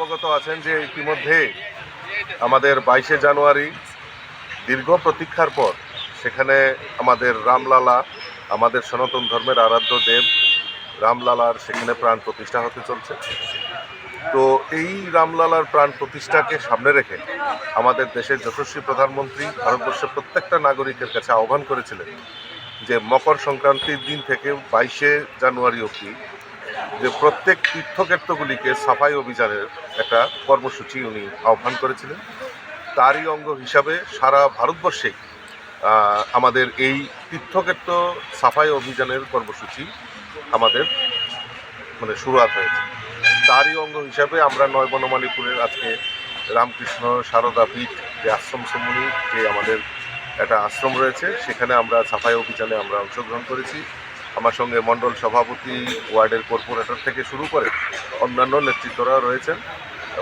অবগত আছেন যে ইতিমধ্যে আমাদের বাইশে জানুয়ারি দীর্ঘ প্রতীক্ষার পর সেখানে আমাদের রামলালা, আমাদের সনাতন ধর্মের আরাধ্য দেব রামলালার সেখানে প্রাণ প্রতিষ্ঠা হতে চলছে। তো এই রামলালার প্রাণ প্রতিষ্ঠাকে সামনে রেখে আমাদের দেশের যশস্বী প্রধানমন্ত্রী ভারতবর্ষের প্রত্যেকটা নাগরিকের কাছে আহ্বান করেছিলেন যে মকর সংক্রান্তির দিন থেকে বাইশে জানুয়ারি অবধি যে প্রত্যেক তীর্থক্ষেত্রগুলিকে সাফাই অভিযানের একটা কর্মসূচি উনি আহ্বান করেছিলেন। তারই অঙ্গ হিসাবে সারা ভারতবর্ষে আমাদের এই তীর্থক্ষেত্র সাফাই অভিযানের কর্মসূচি আমাদের মানে শুরুয়াত হয়েছে। তারই অঙ্গ হিসাবে আমরা নয় বনমালীপুরের আজকে রামকৃষ্ণ সারদা পীঠ যে আশ্রম সমুনি যে আমাদের একটা আশ্রম রয়েছে, সেখানে আমরা সাফাই অভিযানে আমরা অংশগ্রহণ করেছি। আমার সঙ্গে মণ্ডল সভাপতি, ওয়ার্ডের কর্পোরেটর থেকে শুরু করে অন্যান্য নেতৃত্বরা রয়েছেন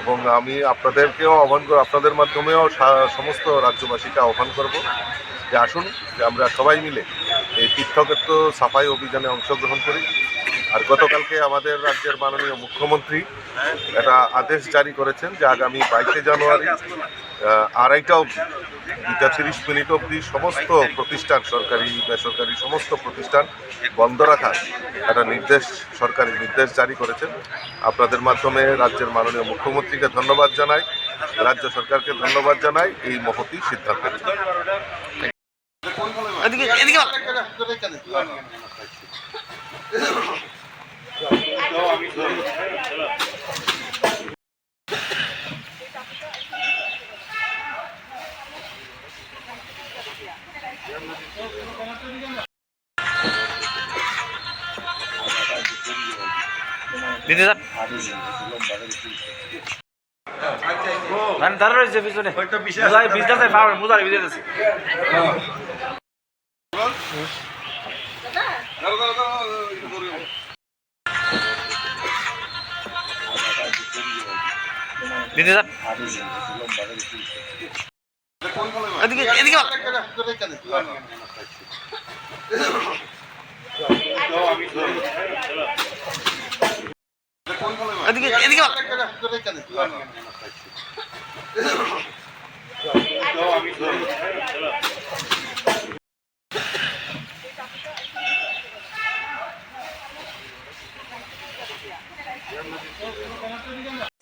এবং আমি আপনাদেরকেও আহ্বান করব আপনাদের মাধ্যমেও সমস্ত রাজ্যবাসীকে আহ্বান করব যে আসুন, যে আমরা সবাই মিলে এই তীর্থক্ষেত্র সাফাই অভিযানে অংশগ্রহণ করি। আর গতকালকে আমাদের রাজ্যের মাননীয় মুখ্যমন্ত্রী একটা আদেশ জারি করেছেন যে আগামী বাইশে জানুয়ারি আড়াইটা অবধি, দুইটা তিরিশ মিনিট অবধি সমস্ত প্রতিষ্ঠান, সরকারি, বেসরকারি সমস্ত প্রতিষ্ঠান বন্ধ রাখার একটা নির্দেশ, সরকারি নির্দেশ জারি করেছেন। আপনাদের মাধ্যমে রাজ্যের মাননীয় মুখ্যমন্ত্রীকে ধন্যবাদ জানাই, রাজ্য সরকারকে ধন্যবাদ জানাই, এই মহতি সিদ্ধান্তের জন্য দিদি স্যার মানে দাঁড়া রয়েছে পিছনে বিজনেস পাওয়ার বিজনেস দিদি স্যার এদিকে এদিকে এদিকে এদিকে